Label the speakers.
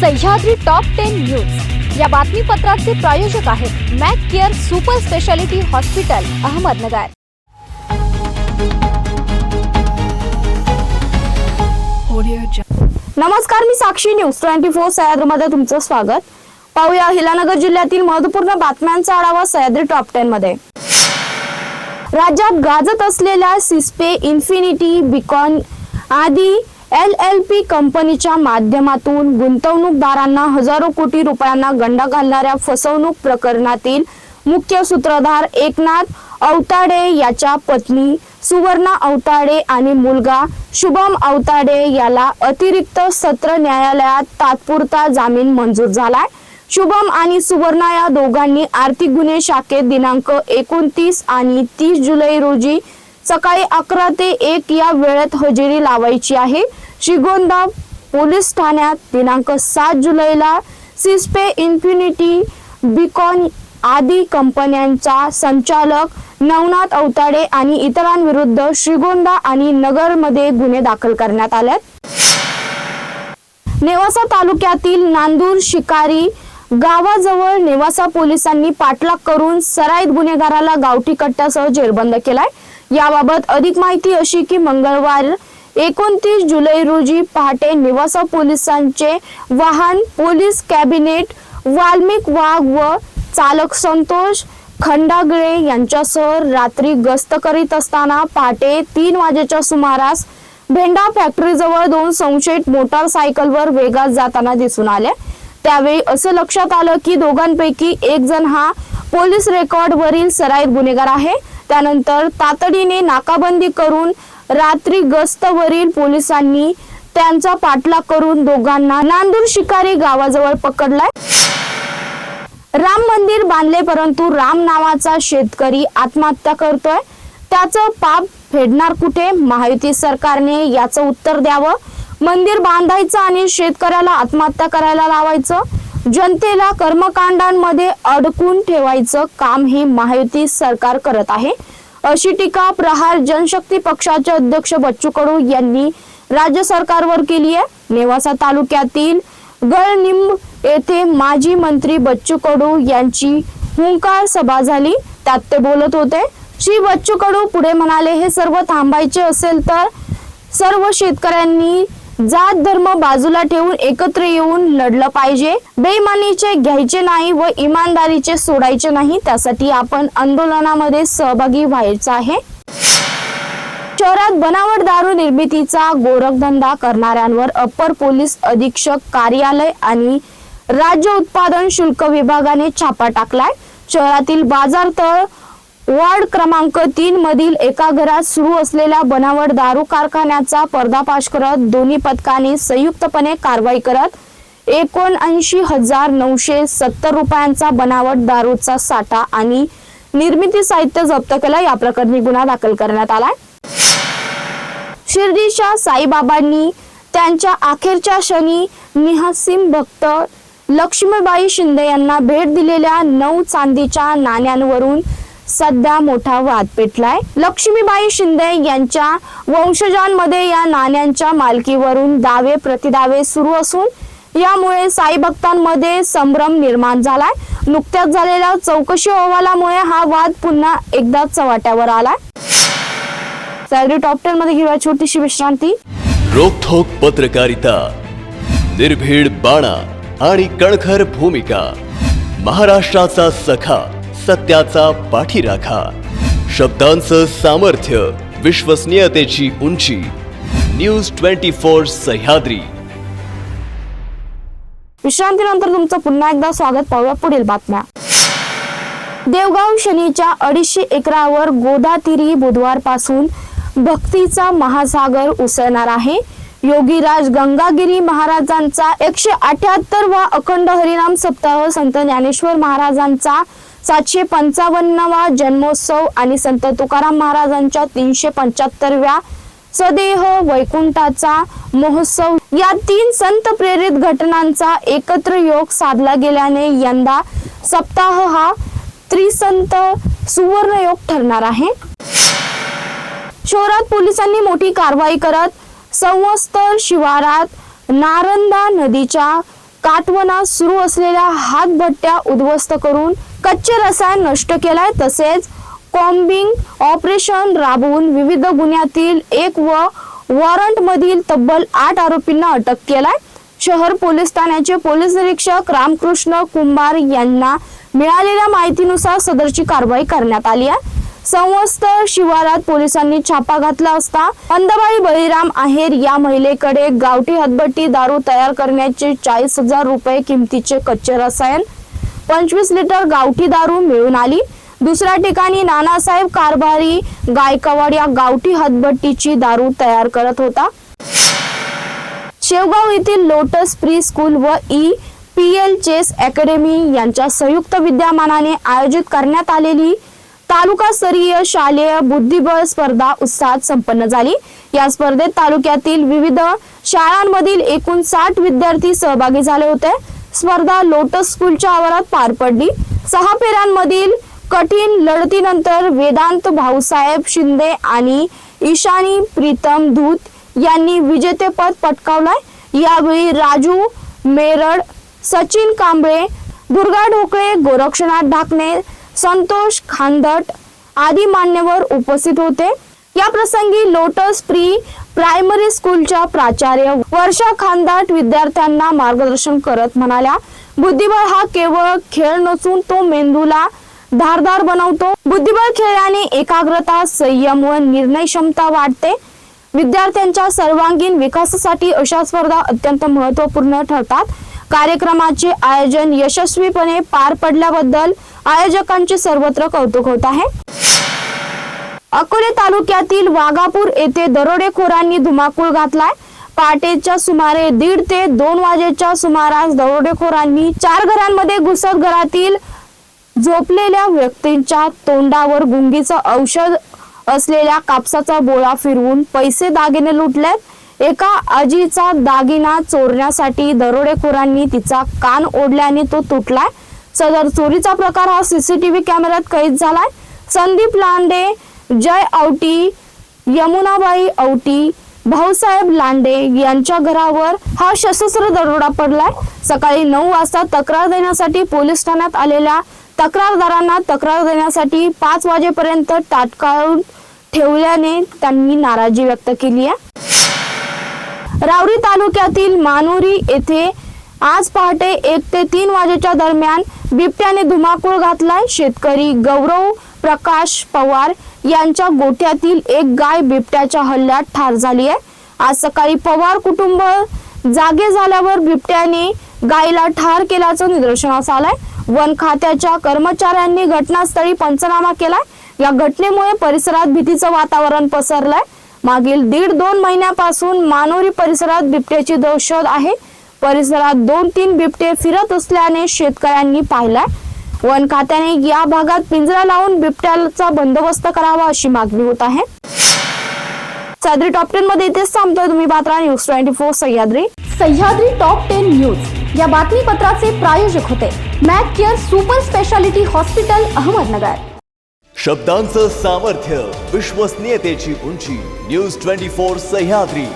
Speaker 1: Sahyadri top ten news या बातमीपत्राचे प्रायोजक आहेत Mac Care super speciality hospital Ahmednagar.
Speaker 2: नमस्कार मी साक्षी न्यूज. ट्वेंटी फोर सह्याद्रीमध्ये तुमचं स्वागत. पाहूया हिलानगर जिल्ह्यातील महत्त्वपूर्ण बातम्यांचा आढावा सह्याद्री टॉप टेन मध्ये. राज्यात गाजत असलेल्या सिस्पे इन्फिनिटी बिकॉन आदी एल एल पी कंपनीच्या माध्यमातून गुंतवणूकदारांना हजारो कोटी रुपयांना गंडा घालणाऱ्या फसवणूक प्रकरणातील मुख्य सूत्रधार एकनाथ अवताडे याच्या पत्नी सुवर्णा अवताडे आणि मुलगा शुभम अवताडे याला अतिरिक्त सत्र न्यायालयात तात्पुरता जामीन मंजूर झालाय. शुभम आणि सुवर्णा या दोघांनी आर्थिक गुन्हे शाखेत दिनांक एकोणतीस आणि तीस जुलै रोजी सकाळी अकरा ते एक या वेळेत हजेरी लावायची आहे. श्रीगोंदा पोलीस ठाण्यात दिनांक सात जुलैला सिस्पे इन्फिनिटी बिकॉन आदी कंपन्यांचा संचालक नवनाथ अवताडे आणि इतरांविरुद्ध श्रीगोंदा आणि नगरमध्ये गुन्हे दाखल करण्यात आल्यात नेवासा तालुक्यातील नांदूर शिकारी गावाजवळ नेवासा पोलिसांनी पाठलाग करून सराईत गुन्हेगाराला गावठी कट्ट्यासह जेरबंद केलाय. याबाबत अधिक माहिती अशी की मंगळवार एकोणतीस जुलै रोजी पहाटे निवासा पोलिसांचे वाहन पोलीस कॅबिनेट वाल्मिक वाघ व चालक संतोष खंडागळे यांच्यासह रात्री गस्त करीत असताना पहाटे तीन वाजेच्या सुमारास भेंडा फॅक्टरीजवळ दोन संशयित मोटारसायकलवर वेगात जाताना दिसून आले. त्यावेळी असं लक्षात आलं की दोघांपैकी एक जण हा पोलीस रेकॉर्डवरील सराईत गुन्हेगार आहे. त्यानंतर तातडीने नाकाबंदी करून रात्री गस्तवरील पोलिसांनी त्यांचा पाठलाग करून दोघांना नांदूर शिकारी गावाजवळ पकडलाय. राम मंदिर बांधले परंतु राम नावाचा शेतकरी आत्महत्या करतोय. त्याचं पाप फेडणार कुठे? महायुती सरकारने याचं उत्तर द्यावं. मंदिर बांधायचं आणि शेतकऱ्याला आत्महत्या करायला लावायचं. जनतेला कर्मकांडांमध्ये अडकून ठेवायचं काम हे महायुती सरकार करत आहे. अशी टीका प्रहार जनशक्ती पक्षाचे अध्यक्ष बच्चू कडू यांनी राज्य सरकारवर केली आहे. नेवासा तालुक्यातील गळनिंब येथे माजी मंत्री बच्चू कडू यांची हुंकार सभा झाली. त्यात ते बोलत होते श्री बच्चू कडू पुढे म्हणाले हे सर्व थांबायचे असेल तर सर्व शेतकऱ्यांनी जात धर्म बाजूला ठेवून एकत्र येऊन लढलं पाहिजे. बेईमानीचे घ्यायचे नाही व इमानदारीचे सोडायचे नाही त्यासाठी आपण आंदोलनामध्ये सहभागी व्हायचं आहे. शहरात बनावट दारू निर्मितीचा गोरखधंदा करणाऱ्यांवर अप्पर पोलीस अधीक्षक कार्यालय आणि राज्य उत्पादन शुल्क विभागाने छापा टाकलाय. शहरातील बाजारतळ वार्ड क्रमांक तीन मधील एका घरात सुरू असलेल्या बनावट दारू कारखान्याचा पर्दाफाश करत दोन्ही पथकाने संयुक्तपणे कारवाई करत एकोणऐंशी हजार नऊशे सत्तर रुपयांचा बनावट दारूचा साठा आणि निर्मिती साहित्य जप्त केलं. या प्रकरणी गुन्हा दाखल करण्यात आलाय. शिर्डीच्या साईबाबांनी त्यांच्या अखेरच्या क्षणी निहसिम भक्त लक्ष्मीबाई शिंदे यांना भेट दिलेल्या नऊ चांदीच्या नाण्यांवरून सध्या मोठा वाद पेटलाय. लक्ष्मीबाई शिंदे यांच्या वंशजांमध्ये या नाण्यांच्या मालकीवरून दावे प्रतिदावे सुरू असून यामुळे साई भक्तांमध्ये संभ्रम निर्माण झालाय. नुकत्याच झालेल्या चौकशी अहवालामुळे हा वाद पुन्हा एकदा चव्हाट्यावर आलाय. सॅलरी टॉप टेन मध्ये घेऊया छोटीशी विश्रांती.
Speaker 3: रोखोक पत्रकारिता निर्भीड बाणा आणि कणखर भूमिका महाराष्ट्राचा सखा. सत्याचा पाठीराखा. शब्दांचं सामर्थ्य विश्वसनीयतेची उंची. News twenty four Sahyadri.
Speaker 2: विश्रांतीनंतर तुमचं पुन्हा एकदा स्वागत. पाहूया पुढील बातम्या. देवगाव शनीच्या अडीचशे एकरावर गोदातीरी बुधवारपासून भक्तीचा महासागर उसळणार आहे. योगीराज गंगागिरी महाराजांचा एकशे अठ्याहत्तर वा अखंड हरिनाम सप्ताह संत ज्ञानेश्वर महाराजांचा सातशे पंचावन्नवा जन्मोत्सव आणि संत तुकाराम महाराजांच्या तीनशे पंच्याहत्तरव्या सदेह वैकुंठाचा महोत्सव. या तीन संत प्रेरित घटनांचा एकत्र योग साधला गेल्याने यंदा सप्ताह हा त्रिसंत सुवर्ण योग ठरणार आहे. शहरात पोलिसांनी मोठी कारवाई करत संवस्तर शिवारात नारंदा नदीच्या काटवनात सुरू असलेल्या हातभट्ट्या उद्ध्वस्त करून कच्चे रसायन नष्ट केलाय. तसेच कॉम्बिंग ऑपरेशन राबवून विविध गुन्ह्यातील एक व वॉरंट मधील तब्बल आठ आरोपींना अटक केलाय. शहर पोलीस ठाण्याचे पोलीस निरीक्षक रामकृष्ण कुंभार यांना मिळालेल्या माहितीनुसार सदरची कारवाई करण्यात आली आहे. संवस्त शिवारात पोलिसांनी छापा घातला असता अंदबाई बळीराम आहेर या महिलेकडे गावठी हतबट्टी दारू तयार करण्याचे चाळीस हजार रुपये किमतीचे कच्चे रसायन पंचवीस लिटर गावठी दारू मिळून आली. दुसऱ्या ठिकाणी नानासाहेब कारभारी गायकवाड या गावठी हदबट्टीची दारू तयार करत होता. शेवगाव येथील लोटस प्री स्कूल व E P L chess academy यांच्या संयुक्त विद्यमानाने आयोजित करण्यात आलेली तालुकास्तरीय शालेय बुद्धिबळ स्पर्धा उत्साहात संपन्न झाली. या स्पर्धेत तालुक्यातील विविध शाळांमधील एकूण साठ विद्यार्थी सहभागी झाले होते. स्पर्धा लोटस स्कूलच्या आवारात पार पडली. सहा फेऱ्यांमधील कठीण लढतीनंतर वेदांत भाऊसाहेब शिंदे आणि ईशानी प्रीतम धूत यांनी विजेतेपद पटकावलंय. यावेळी राजू मेरड सचिन कांबळे दुर्गा ढोकळे गोरक्षनाथ ढाकणे संतोष खांदट आदी मान्यवर उपस्थित होते. या प्रसंगी लोटस प्री प्रायमरी स्कूलच्या प्राचार्य वर्षा खानदाट विद्यार्थ्यांना मार्गदर्शन करत म्हणाल्या बुद्धिबळ हा केवळ खेळ नसून तो मेंदूला धारदार बनवतो. बुद्धिबळ खेळल्याने एकाग्रता संयम व निर्णय क्षमता वाढते. विद्यार्थ्यांच्या सर्वांगीण विकासासाठी अशा स्पर्धा अत्यंत महत्त्वपूर्ण ठरतात. कार्यक्रमाचे आयोजन यशस्वीपणे पार पडल्याबद्दल आयोजकांचे सर्वत्र कौतुक होत आहे. अकोले तालुक्यातील वाघापूर येथे दरोडेखोरांनी धुमाकूळ घातलाय. पहाटेच्या सुमारे दीड ते दोन वाजेच्या सुमारास दरोडेखोरांनी चार घरांमध्ये घुसत घरातील झोपलेल्या व्यक्तींच्या तोंडावर गुंगीचं औषध असलेल्या कापसाचा बोळा फिरवून पैसे दागिने लुटलेत. एका आजीचा दागिना चोरण्यासाठी दरोडेखोरांनी तिचा कान ओढल्याने तो तुटलाय. सदर चोरीचा प्रकार हा सीसीटीव्ही कॅमेऱ्यात कैद झालाय. संदीप लांडे जय औटी यमुनाबाई औटी भाऊसाहेब लांडे यांच्या घरावर हा सशस्त्र दरोडा पडलाय. सकाळी नऊ वाजता तक्रार देण्यासाठी पोलीस ठाण्यात आलेल्या तक्रारदारांना तक्रार देण्यासाठी पाच वाजेपर्यंत ताटकाळून ठेवल्याने त्यांनी नाराजी व्यक्त केली आहे. रावरी तालुक्यातील मानुरी येथे आज पहाटे एक ते तीन वाजेच्या दरम्यान बिबट्याने धुमाकूळ घातलाय. शेतकरी गौरव प्रकाश पवार यांच्या गोठ्यातील एक गाय बिबट्याच्या हल्ल्यात ठार झाली आहे. आज सकाळी पवार कुटुंब जागे झाल्यावर बिबट्याने गायीला ठार केल्याचं निदर्शनास आलंय. वन खात्याच्या कर्मचाऱ्यांनी घटनास्थळी पंचनामा केलाय. या घटनेमुळे परिसरात भीतीचं वातावरण पसरलंय. मागील दीड दोन महिन्यापासून मानोरी परिसरात बिबट्याची दहशत आहे. परिसरात दोन तीन बिबटे फिरत असल्याने शेतकऱ्यांनी पाहिलाय. वन खात्याने या भागात पिंजरा लावून बिबट्याचा बंदोबस्त करावा अशी मागणी होत आहे. सादरी टॉप टेन मध्ये इथेच थांबतोय तुम्ही Patra news twenty four Sahyadri.
Speaker 1: Sahyadri top ten news या बातमीपत्राचे प्रायोजक होते Mac Care super speciality hospital Ahmednagar.
Speaker 3: शब्दांचं सामर्थ्य विश्वसनीयतेची उंची न्यूज ट्वेंटी फोर सह्याद्री.